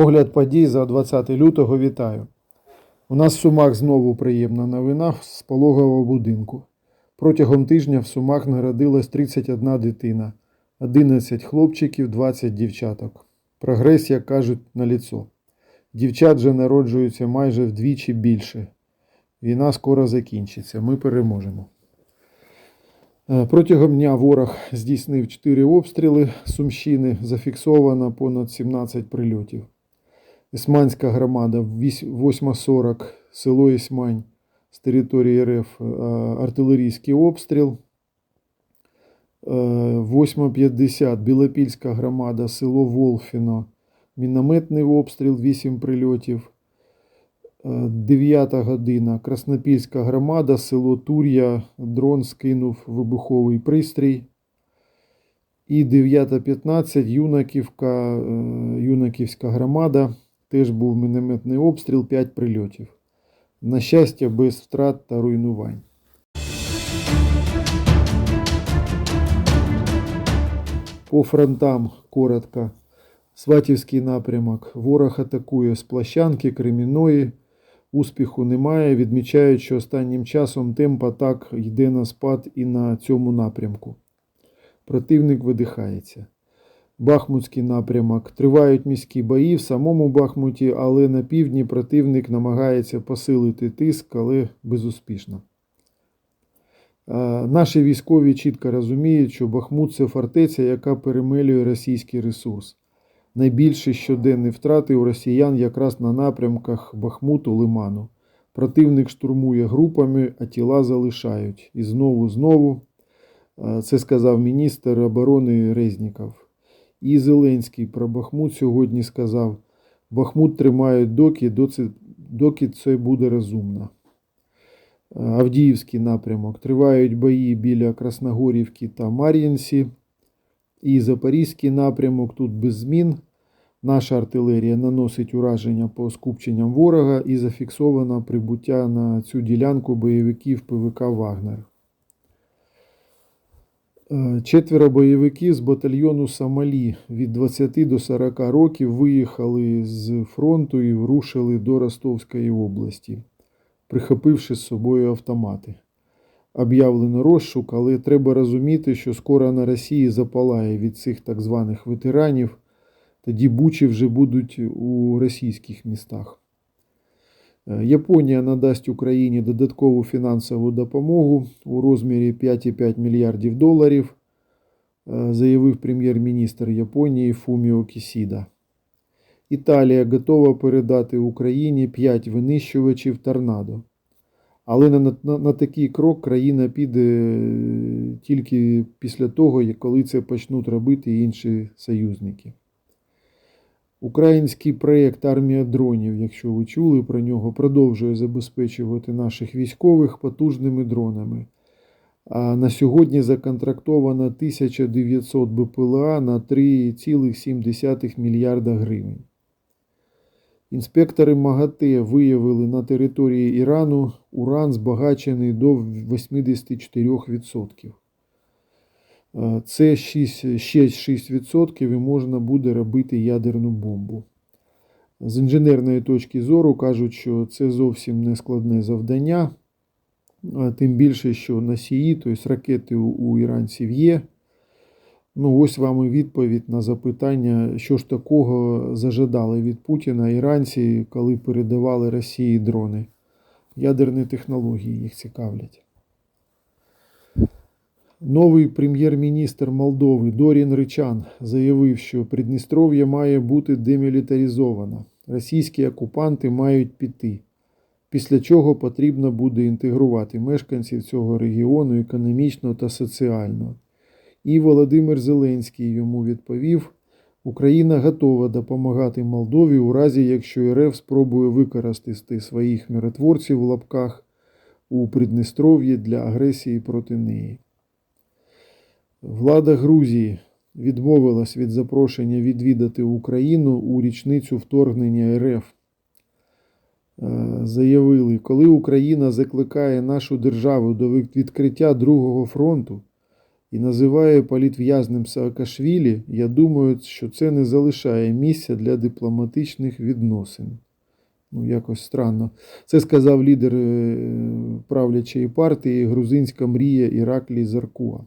Огляд подій за 20 лютого вітаю. У нас в Сумах знову приємна новина з пологового будинку. Протягом тижня в Сумах народилась 31 дитина, 11 хлопчиків, 20 дівчаток. Прогрес, як кажуть, на ліцо. Дівчат же народжуються майже вдвічі більше. Війна скоро закінчиться. Ми переможемо. Е, Протягом дня ворог здійснив 4 обстріли Сумщини, зафіксовано понад 17 прильотів. Ісманська громада 8.40, село Ісмань з території РФ, е, артилерійський обстріл. Е, 8.50 Білопільська громада, село Волфіно, мінометний обстріл, 8 прильотів. Е, 9 година. Краснопільська громада, село Тур'я, дрон скинув вибуховий пристрій. І 9.15 Юнаківка, е, Юнаківська громада, теж був мінометний обстріл, 5 прильотів. На щастя, без втрат та руйнувань. По фронтам коротко. Сватівський напрямок. Ворог атакує з площанки, Креміної. Успіху немає. Відмічають, що останнім часом темп атак йде на спад і на цьому напрямку. Противник видихається. Бахмутський напрямок. Тривають міські бої в самому Бахмуті, але на півдні противник намагається посилити тиск, але безуспішно. Е, Наші військові чітко розуміють, що Бахмут це фортеця, яка перемелює російський ресурс. Найбільші щоденні втрати у росіян якраз на напрямках Бахмуту Лиману. Противник штурмує групами, а тіла залишають. І знову, знову, е, це сказав міністр оборони Резніков. І Зеленський про Бахмут сьогодні сказав: Бахмут тримають доки, доки це буде розумно. Е, Авдіївський напрямок. Тривають бої біля Красногорівки та Мар'їнсі. І Запорізький напрямок тут без змін. Наша артилерія наносить ураження по скупченням ворога і зафіксовано прибуття на цю ділянку бойовиків ПВК Вагнер. Е, Четверо бойовиків з батальйону Сомалі від 20 до 40 років виїхали з фронту і рушили до Ростовської області, прихопивши з собою автомати. Об'явлено розшук, але треба розуміти, що скоро на Росії запалає від цих так званих ветеранів, тоді бучі вже будуть у російських містах. Е, Японія надасть Україні додаткову фінансову допомогу у розмірі 5,5 мільярдів доларів, е, заявив прем'єр-міністр Японії Фуміо Кісіда. Італія готова передати Україні 5 винищувачів торнадо. Але на, на, на такий крок країна піде е, тільки після того, коли це почнуть робити інші союзники. Український проєкт Армія дронів, якщо ви чули про нього, продовжує забезпечувати наших військових потужними дронами. А на сьогодні законтрактовано 1900 БПЛА на 3,7 мільярда гривень. Інспектори МАГАТЕ виявили на території Ірану уран збагачений до 84%. Е, Це 6, ще 6% і можна буде робити ядерну бомбу. З інженерної точки зору кажуть, що це зовсім не складне завдання, тим більше, що носії, тобто ракети у іранців є. Ну, ось вам і відповідь на запитання, що ж такого зажадали від Путіна іранці, коли передавали Росії дрони. Ядерні технології їх цікавлять. Новий прем'єр-міністр Молдови Дорін Ричан заявив, що Придністров'я має бути демілітаризовано. Російські окупанти мають піти. Після чого потрібно буде інтегрувати мешканців цього регіону економічно та соціально. І Володимир Зеленський йому відповів: Україна готова допомагати Молдові у разі, якщо РФ спробує використати своїх миротворців в лапках у Придністров'ї для агресії проти неї. Влада Грузії відмовилась від запрошення відвідати Україну у річницю вторгнення РФ. Е, Заявили, коли Україна закликає нашу державу до відкриття Другого фронту, і називає політв'язним Саакашвілі, я думаю, що це не залишає місця для дипломатичних відносин. Ну, якось странно. Це сказав лідер е, правлячої партії Грузинська мрія Іраклій Заркуа.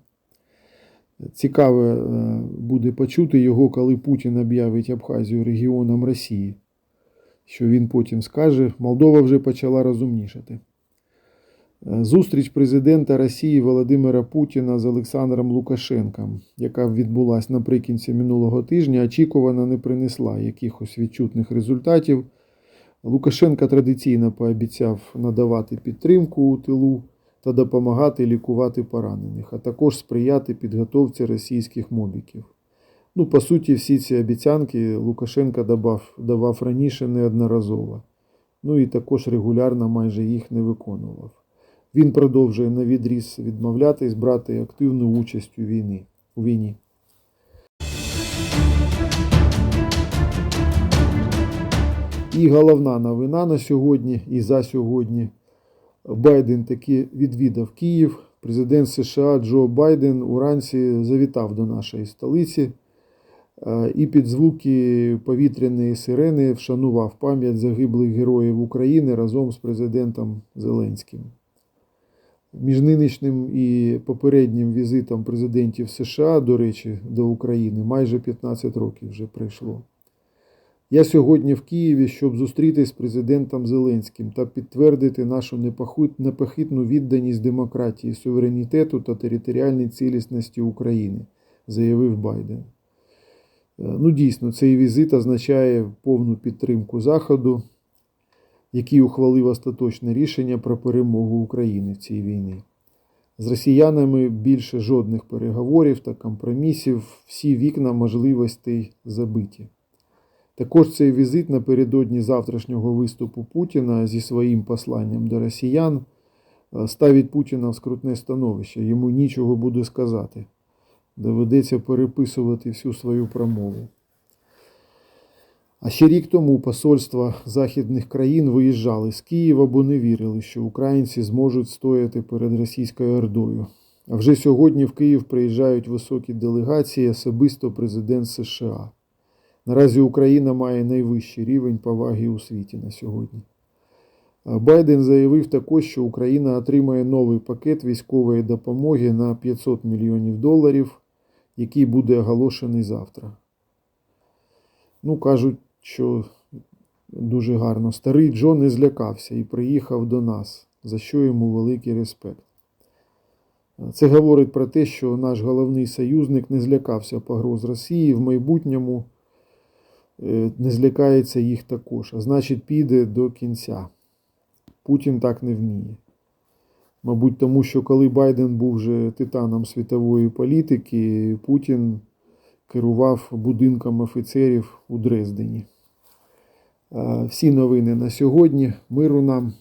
Цікаво е, буде почути його, коли Путін об'явить Абхазію регіоном Росії. Що він потім скаже, Молдова вже почала розумнішати. Е, Зустріч президента Росії Володимира Путіна з Олександром Лукашенком, яка відбулася наприкінці минулого тижня, очікувано не принесла якихось відчутних результатів. Лукашенко традиційно пообіцяв надавати підтримку у тилу та допомагати лікувати поранених, а також сприяти підготовці російських мобіків. Ну, по суті, всі ці обіцянки Лукашенко давав, давав раніше неодноразово. Ну і також регулярно майже їх не виконував. Він продовжує на відріз відмовлятись брати активну участь у війні. У війні. І головна новина на сьогодні і за сьогодні. Байден таки відвідав Київ. Президент США Джо Байден уранці завітав до нашої столиці е, і під звуки повітряної сирени вшанував пам'ять загиблих героїв України разом з президентом Зеленським. Між нинішнім і попереднім візитом президентів США, до речі, до України майже 15 років вже пройшло. Я сьогодні в Києві, щоб зустрітись з президентом Зеленським та підтвердити нашу непохитну відданість демократії, суверенітету та територіальній цілісності України, заявив Байден. Е, Ну, дійсно, цей візит означає повну підтримку Заходу, який ухвалив остаточне рішення про перемогу України в цій війні. З росіянами більше жодних переговорів та компромісів, всі вікна можливостей забиті. Також цей візит напередодні завтрашнього виступу Путіна зі своїм посланням до росіян е, ставить Путіна в скрутне становище. Йому нічого буде сказати. Доведеться переписувати всю свою промову. А ще рік тому посольства західних країн виїжджали з Києва, бо не вірили, що українці зможуть стояти перед російською ордою. А вже сьогодні в Київ приїжджають високі делегації, особисто президент США. Наразі Україна має найвищий рівень поваги у світі на сьогодні. Байден заявив також, що Україна отримає новий пакет військової допомоги на 500 мільйонів доларів, який буде оголошений завтра. Ну, кажуть, що дуже гарно. Старий Джо не злякався і приїхав до нас, за що йому великий респект. Це говорить про те, що наш головний союзник не злякався погроз Росії в майбутньому не злякається їх також, а значить, піде до кінця. Путін так не вміє. Мабуть, тому що коли Байден був вже титаном світової політики, Путін керував будинком офіцерів у Дрездені. Е, Всі новини на сьогодні. Миру нам.